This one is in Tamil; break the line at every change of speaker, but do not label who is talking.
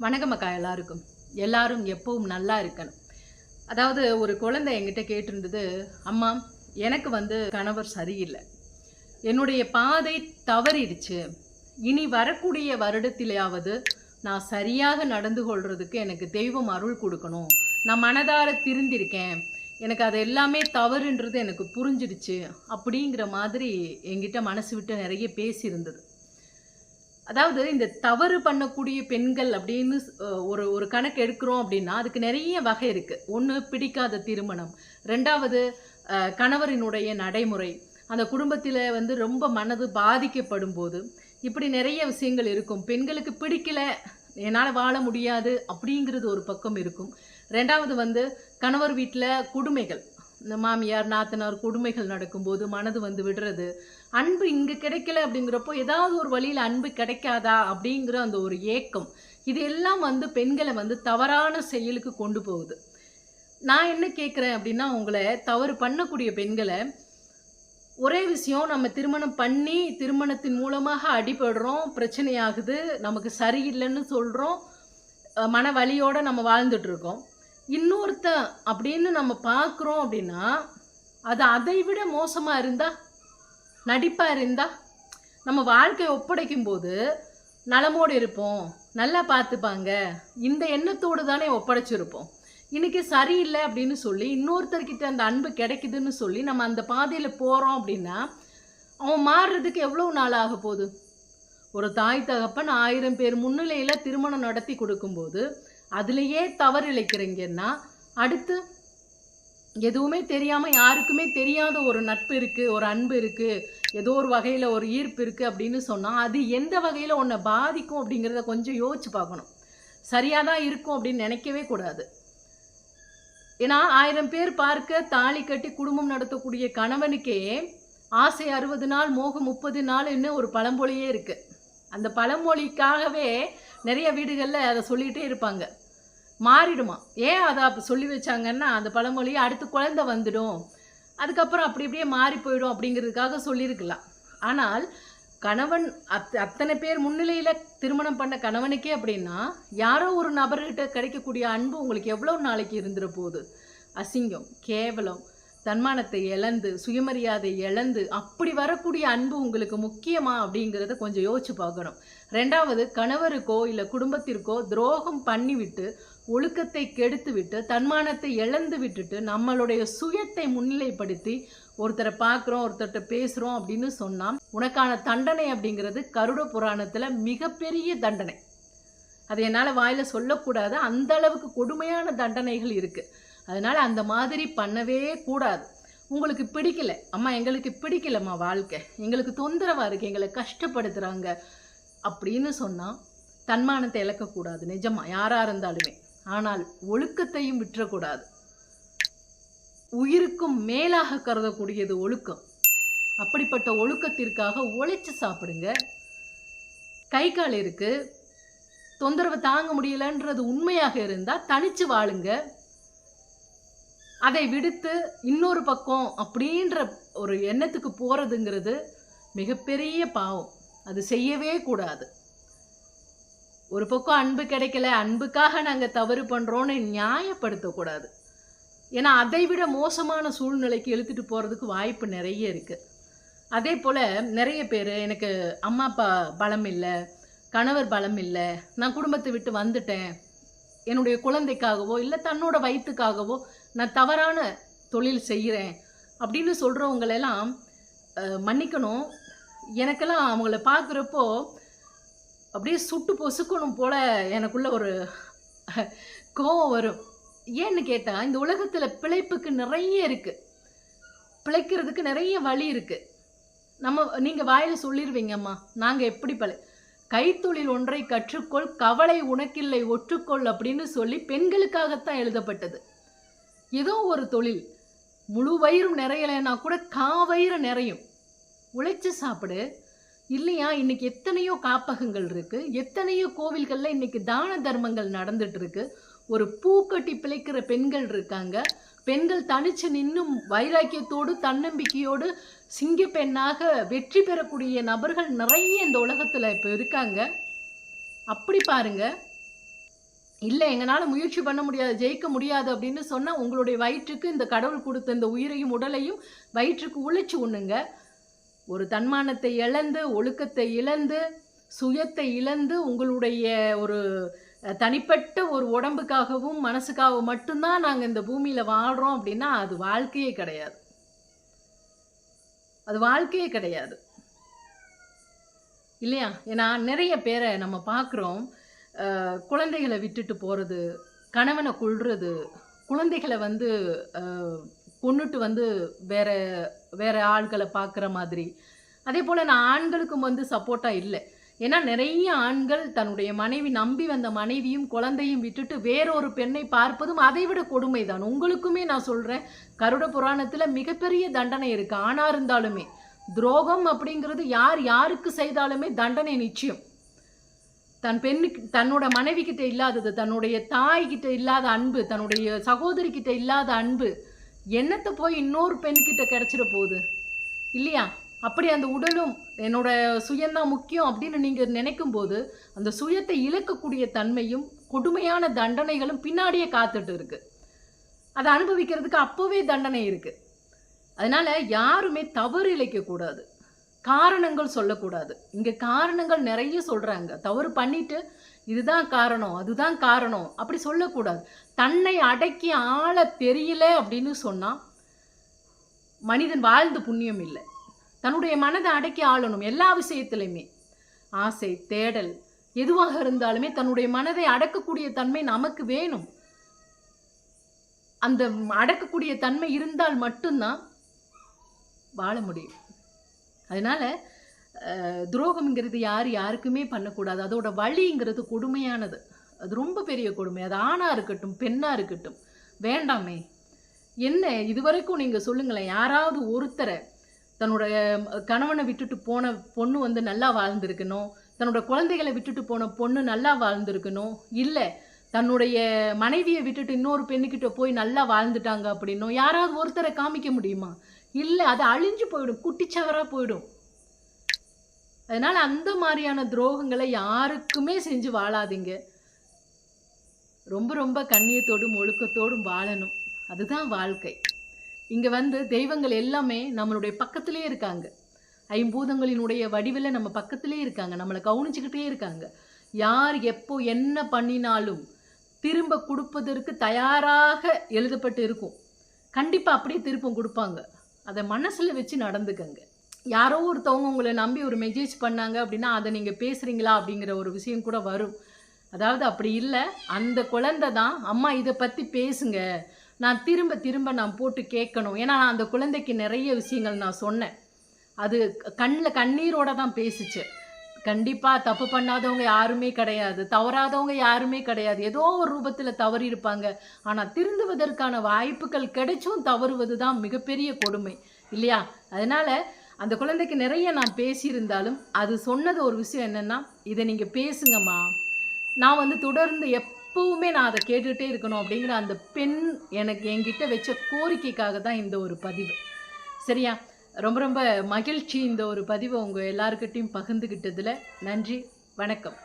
வணக்கம் அக்கா எல்லாருக்கும். எல்லாரும் எப்பவும் நல்லா இருக்கணும். அதாவது ஒரு குழந்தை என்கிட்ட கேட்டிருந்தது அம்மா எனக்கு வந்து கணவர் சரியில்லை. என்னுடைய பாதை தவறிடுச்சு. இனி வரக்கூடிய வருடத்திலேயாவது நான் சரியாக நடந்து கொள்றதுக்கு எனக்கு தெய்வம் அருள் கொடுக்கணும். நான் மனதார திருந்திருக்கேன். எனக்கு அது எல்லாமே தவறுன்றது எனக்கு புரிஞ்சிடுச்சு. அப்படிங்கிற மாதிரி என்கிட்ட மனசு விட்டு நிறைய பேசியிருந்தது. அதாவது இந்த தவறு பண்ணக்கூடிய பெண்கள் அப்படின்னு ஒரு ஒரு கணக்கு எடுக்கிறோம் அப்படின்னா அதுக்கு நிறைய வகை இருக்குது ஒன்று பிடிக்காத திருமணம். ரெண்டாவது கணவரினுடைய நடைமுறை. அந்த குடும்பத்தில் வந்து ரொம்ப மனது பாதிக்கப்படும் போது இப்படி நிறைய விஷயங்கள் இருக்கும். பெண்களுக்கு பிடிக்கல என்னால் வாழ முடியாது அப்படிங்கிறது ஒரு பக்கம் இருக்கும். ரெண்டாவது வந்து கணவர் வீட்டில் கொடுமைகள். மாமியார் நாத்தனார் கொடுமைகள் நடக்கும்போது மனது வந்து விடுறது. அன்பு இங்கே கிடைக்கல அப்படிங்கிறப்போ ஏதாவது ஒரு வழியில் அன்பு கிடைக்காதா அப்படிங்கிற அந்த ஒரு ஏக்கம் இது எல்லாம் வந்து பெண்களை வந்து தவறான செயலுக்கு கொண்டு போகுது. நான் என்ன கேட்குறேன் அப்படின்னா உங்களை தவறு பண்ணக்கூடிய பெண்களை ஒரே விஷயம் நம்ம திருமணம் பண்ணி திருமணத்தின் மூலமாக அடிபடுறோம் பிரச்சனையாகுது நமக்கு சரியில்லைன்னு சொல்கிறோம் மன வலியோடு நம்ம வாழ்ந்துட்டுருக்கோம் இன்னொருத்தன் அப்படின்னு நம்ம பார்க்குறோம் அப்படின்னா அது அதை விட மோசமாக இருந்தால் நடிப்பாக இருந்தால் நம்ம வாழ்க்கையை ஒப்படைக்கும் போது நலமோடு இருப்போம் நல்லா பார்த்துப்பாங்க இந்த எண்ணத்தோடு தானே ஒப்படைச்சிருப்போம். இன்றைக்கி சரியில்லை அப்படின்னு சொல்லி இன்னொருத்தர்கிட்ட அந்த அன்பு கிடைக்குதுன்னு சொல்லி நம்ம அந்த பாதையில் போகிறோம் அப்படின்னா அவன் மாறுறதுக்கு எவ்வளோ நாள் ஆக போகுது? ஒரு தாய் தகப்பன் ஆயிரம் பேர் முன்னிலையில் திருமணம் நடத்தி கொடுக்கும்போது அதுலேயே தவறு இழைக்கிறீங்கன்னா அடுத்து எதுவுமே தெரியாமல் யாருக்குமே தெரியாத ஒரு நட்பு இருக்குது ஒரு அன்பு இருக்குது ஏதோ ஒரு வகையில் ஒரு ஈர்ப்பு இருக்குது அப்படின்னு சொன்னால் அது எந்த வகையில் உன்னை பாதிக்கும் அப்படிங்கிறத கொஞ்சம் யோசிச்சு பார்க்கணும். சரியாக தான் இருக்கும் அப்படின்னு நினைக்கவே கூடாது. ஏன்னா ஆயிரம் பேர் பார்க்க தாலி கட்டி குடும்பம் நடத்தக்கூடிய கணவனுக்கே ஆசை அறுபது நாள் மோகம் முப்பது நாள்னு ஒரு பழமொழியே இருக்குது அந்த பழமொழிக்காகவே நிறைய வீடுகளில் அதை சொல்லிகிட்டே இருப்பாங்க. மாறிடுமா? ஏன் அதை அப்போ சொல்லி வச்சாங்கன்னா அந்த பழமொழி அடுத்து குழந்தை வந்துடும். அதுக்கப்புறம் அப்படி இப்படியே மாறி போயிடும் அப்படிங்கிறதுக்காக சொல்லியிருக்கலாம். ஆனால் கணவன் அத் அத்தனை பேர் முன்னிலையில் திருமணம் பண்ண கணவனுக்கே அப்படின்னா யாரோ ஒரு நபர்கிட்ட கிடைக்கக்கூடிய அன்பு உங்களுக்கு எவ்வளோ நாளைக்கு இருந்துட போகுது? அசிங்கம் கேவலம் தன்மானத்தை இழந்து சுயமரியாதை இழந்து அப்படி வரக்கூடிய அன்பு உங்களுக்கு முக்கியமா அப்படிங்கிறத கொஞ்சம் யோசிச்சு பார்க்கணும். ரெண்டாவது கணவருக்கோ இல்லை குடும்பத்திற்கோ துரோகம் பண்ணிவிட்டு ஒழுக்கத்தை கெடுத்து விட்டு தன்மானத்தை இழந்து விட்டுட்டு நம்மளுடைய சுயத்தை முன்னிலைப்படுத்தி ஒருத்தரை பார்க்குறோம் ஒருத்தர்கிட்ட பேசுகிறோம் அப்படின்னு சொன்னால் உனக்கான தண்டனை அப்படிங்கிறது கருட புராணத்தில் மிகப்பெரிய தண்டனை. அது என்னால் வாயில் சொல்லக்கூடாது. அந்த அளவுக்கு கொடுமையான தண்டனைகள் இருக்குது அதனால் அந்த மாதிரி பண்ணவே கூடாது. உங்களுக்கு பிடிக்கல. அம்மா எங்களுக்கு பிடிக்கலம்மா வாழ்க்கை. எங்களுக்கு தொந்தரவாக இருக்குது எங்களை கஷ்டப்படுத்துகிறாங்க அப்படின்னு சொன்னால் தன்மானத்தை இழக்கக்கூடாது. நிஜமா யாராக இருந்தாலுமே. ஆனால் ஒழுக்கத்தையும் விட்டுறக்கூடாது. உயிருக்கும் மேலாக கருதக்கூடியது ஒழுக்கம். அப்படிப்பட்ட ஒழுக்கத்திற்காக உழைச்சி சாப்பிடுங்க. கை கால் இருக்குது தொந்தரவு தாங்க முடியலன்றது உண்மையாக இருந்தால் தனித்து வாழுங்க. அதை விடுத்து இன்னொரு பக்கம் அப்படின்ற ஒரு எண்ணத்துக்கு போகிறதுங்கிறது மிகப்பெரிய பாவம். அது செய்யவே கூடாது. ஒரு பக்கம் அன்பு கிடைக்கல அன்புக்காக நாங்கள் தவறு பண்ணுறோன்னு நியாயப்படுத்தக்கூடாது ஏன்னா அதை விட மோசமான சூழ்நிலைக்கு இழுத்துட்டு போகிறதுக்கு வாய்ப்பு நிறைய இருக்குது அதே போல் நிறைய பேர் எனக்கு அம்மா அப்பா பலம் இல்லை கணவர் பலம் இல்லை நான் குடும்பத்தை விட்டு வந்துட்டேன் என்னுடைய குழந்தைக்காகவோ இல்லை தன்னோட வயிற்றுக்காகவோ நான் தவறான தொழில் செய்கிறேன் அப்படின்னு சொல்கிறவங்களெல்லாம் மன்னிக்கணும். எனக்கெல்லாம் அவங்கள பார்க்குறப்போ அப்படியே சுட்டு பொசுக்கணும் போல் எனக்குள்ள ஒரு கோவம் வரும். ஏன்னு கேட்டால் இந்த உலகத்தில் பிழைப்புக்கு நிறைய இருக்குது பிழைக்கிறதுக்கு நிறைய வழி இருக்குது நம்ம நீங்கள் வாயில் சொல்லிடுவீங்கம்மா நாங்கள் எப்படி பழ கைத்தொழில் ஒன்றை கற்றுக்கொள் கவலை உனக்கில்லை ஒற்றுக்கொள் அப்படின்னு சொல்லி பெண்களுக்காகத்தான் எழுதப்பட்டது. ஏதோ ஒரு தொழில் முழு வயிறும் நிறையலைன்னா கூட காவயிறு நிறையும். உழைச்சி சாப்பிடு. இல்லையா? இன்னைக்கு எத்தனையோ காப்பகங்கள் இருக்குது எத்தனையோ கோவில்களில் இன்றைக்கி தான தர்மங்கள் நடந்துகிட்ருக்கு ஒரு பூக்கட்டி பிழைக்கிற பெண்கள் இருக்காங்க. பெண்கள் தனிச்சு நின்னும் வைராக்கியத்தோடு தன்னம்பிக்கையோடு சிங்க பெண்ணாக வெற்றி பெறக்கூடிய நபர்கள் நிறைய இந்த உலகத்தில் இப்போ இருக்காங்க. அப்படி பாருங்க. இல்லை எங்களால் முயற்சி பண்ண முடியாது ஜெயிக்க முடியாது அப்படின்னு சொன்னால் உங்களுடைய வயிற்றுக்கு இந்த கடவுள் கொடுத்த இந்த உயிரையும் உடலையும் வயிற்றுக்கு உழைச்சி உண்ணுங்க. ஒரு தன்மானத்தை இழந்து ஒழுக்கத்தை இழந்து சுயத்தை இழந்து உங்களுடைய ஒரு தனிப்பட்ட ஒரு உடம்புக்காகவும் மனசுக்காகவும் மட்டும்தான் நாங்கள் இந்த பூமியில் வாழ்கிறோம் அப்படின்னா அது வாழ்க்கையே கிடையாது. அது வாழ்க்கையே கிடையாது. இல்லையா? ஏன்னா நிறைய பேரை நம்ம பார்க்குறோம் குழந்தைகளை விட்டுட்டு போகிறது கணவனை கொள்வது குழந்தைகளை வந்து பொண்ணுட்டு கொன்னுட்டு வந்து வேற வேற ஆள்களை பார்க்குற மாதிரி. அதே போல் நான் ஆண்களுக்கும் வந்து சப்போர்ட்டாக இல்லை. ஏன்னா நிறைய ஆண்கள் தன்னுடைய மனைவி நம்பி வந்த மனைவியும் குழந்தையும் விட்டுட்டு வேறொரு பெண்ணை பார்ப்பதும் அதைவிட கொடுமை தான் உங்களுக்குமே நான் சொல்கிறேன் கருட புராணத்தில் மிகப்பெரிய தண்டனை இருக்குது ஆணாக இருந்தாலுமே. துரோகம் அப்படிங்கிறது யார் யாருக்கு செய்தாலுமே தண்டனை நிச்சயம். தன் பெண்ணுக்கு தன்னோட மனைவி கிட்ட இல்லாதது தன்னுடைய தாய்கிட்ட இல்லாத அன்பு தன்னுடைய சகோதரி கிட்ட இல்லாத அன்பு என்னத்தை போய் இன்னொரு பெண்கிட்ட கிடைச்சிட போகுது? இல்லையா? அப்படி அந்த உடலும் என்னோட சுயந்தான் முக்கியம் அப்படின்னு நீங்கள் நினைக்கும் போது அந்த சுயத்தை இழக்கக்கூடிய தன்மையும் கொடுமையான தண்டனைகளும் பின்னாடியே காத்துட்டு இருக்குது அதை அனுபவிக்கிறதுக்கு அப்போவே தண்டனை இருக்குது அதனால் யாருமே தவறு இழைக்கக்கூடாது காரணங்கள் சொல்லக்கூடாது. இங்கே காரணங்கள் நிறைய சொல்கிறாங்க தவறு பண்ணிட்டு இதுதான் காரணம் அதுதான் காரணம் அப்படி சொல்லக்கூடாது. தன்னை அடக்கி ஆள தெரியல அப்படின்னு சொன்னால் மனிதன் வாழ்ந்து புண்ணியம் இல்லை. தன்னுடைய மனதை அடக்கி ஆளணும் எல்லா விஷயத்திலையுமே. ஆசை தேடல் எதுவாக இருந்தாலுமே தன்னுடைய மனதை அடக்கக்கூடிய தன்மை நமக்கு வேணும். அந்த அடக்கக்கூடிய தன்மை இருந்தால் மட்டும்தான் வாழ முடியும். அதனால் துரோகம்ங்கிறது யார் யாருக்குமே பண்ணக்கூடாது. அதோட வழிங்கிறது கொடுமையானது. அது ரொம்ப பெரிய கொடுமை. அது ஆணாக இருக்கட்டும் பெண்ணாக இருக்கட்டும். வேண்டாமே. என்ன? இதுவரைக்கும் நீங்கள் சொல்லுங்களேன். யாராவது ஒருத்தரை தன்னோட கணவனை விட்டுட்டு போன பொண்ணு வந்து நல்லா வாழ்ந்திருக்கணும். தன்னோட குழந்தைகளை விட்டுட்டு போன பொண்ணு நல்லா வாழ்ந்திருக்கணும். இல்லை தன்னுடைய மனைவியை விட்டுட்டு இன்னொரு பெண்ணுக்கிட்ட போய் நல்லா வாழ்ந்துட்டாங்க அப்படின்னும் யாராவது ஒருத்தரை காமிக்க முடியுமா? இல்லை அது அழிஞ்சு போயிடும் குட்டிச்சவராக போயிடும். அதனால அந்த மாதிரியான துரோகங்களை யாருக்குமே செஞ்சு வாழாதீங்க. ரொம்ப ரொம்ப கண்ணியத்தோடும் ஒழுக்கத்தோடும் வாழணும். அதுதான் வாழ்க்கை. இங்கே வந்து தெய்வங்கள் எல்லாமே நம்மளுடைய பக்கத்திலே இருக்காங்க. ஐம்பூதங்களினுடைய வடிவில் நம்ம பக்கத்திலே இருக்காங்க. நம்மளை கவனிச்சுக்கிட்டே இருக்காங்க. யார் எப்போ என்ன பண்ணினாலும் திரும்ப கொடுப்பதற்கு தயாராக எழுதப்பட்டு இருக்கும். கண்டிப்பாக அப்படியே திருப்பம் கொடுப்பாங்க. அதை மனசில் வச்சு நடந்துக்கங்க. யாரோ ஒருத்தவங்க உங்களை நம்பி ஒரு மெசேஜ் பண்ணாங்க அப்படின்னா அதை நீங்கள் பேசுகிறீங்களா அப்படிங்கிற ஒரு விஷயம் கூட வரும். அதாவது அப்படி இல்லை அந்த குழந்தை தான் அம்மா இதை பற்றி பேசுங்க. நான் திரும்ப திரும்ப நான் போட்டு கேட்கணும். ஏன்னா நான் அந்த குழந்தைக்கு நிறைய விஷயங்கள் நான் சொன்னேன். அது கண்ணில் கண்ணீரோட தான் பேசிச்சு. கண்டிப்பாக தப்பு பண்ணாதவங்க யாருமே கிடையாது. தவறாதவங்க யாருமே கிடையாது. ஏதோ ஒரு ரூபத்தில் தவறி இருப்பாங்க. ஆனால் திருந்துவதற்கான வாய்ப்புகள் கிடைச்சும் தவறுவது தான் மிகப்பெரிய கொடுமை. இல்லையா? அதனால் அந்த குழந்தைக்கு நிறைய நான் பேசியிருந்தாலும் அது சொன்னது ஒரு விஷயம் என்னென்னா இதை நீங்கள் பேசுங்கம்மா. நான் வந்து தொடர்ந்து எப்பவுமே நான் அதை கேட்டுகிட்டே இருக்கணும் அப்படிங்கிற அந்த பெண் எனக்கு என்கிட்ட வச்ச கோரிக்கைக்காக தான் இந்த ஒரு பதிவு. சரியா? ரொம்ப ரொம்ப மகிழ்ச்சி இந்த ஒரு பதிவை உங்கள் எல்லாருக்கிட்டையும் பகிர்ந்துக்கிட்டதில் நன்றி. வணக்கம்.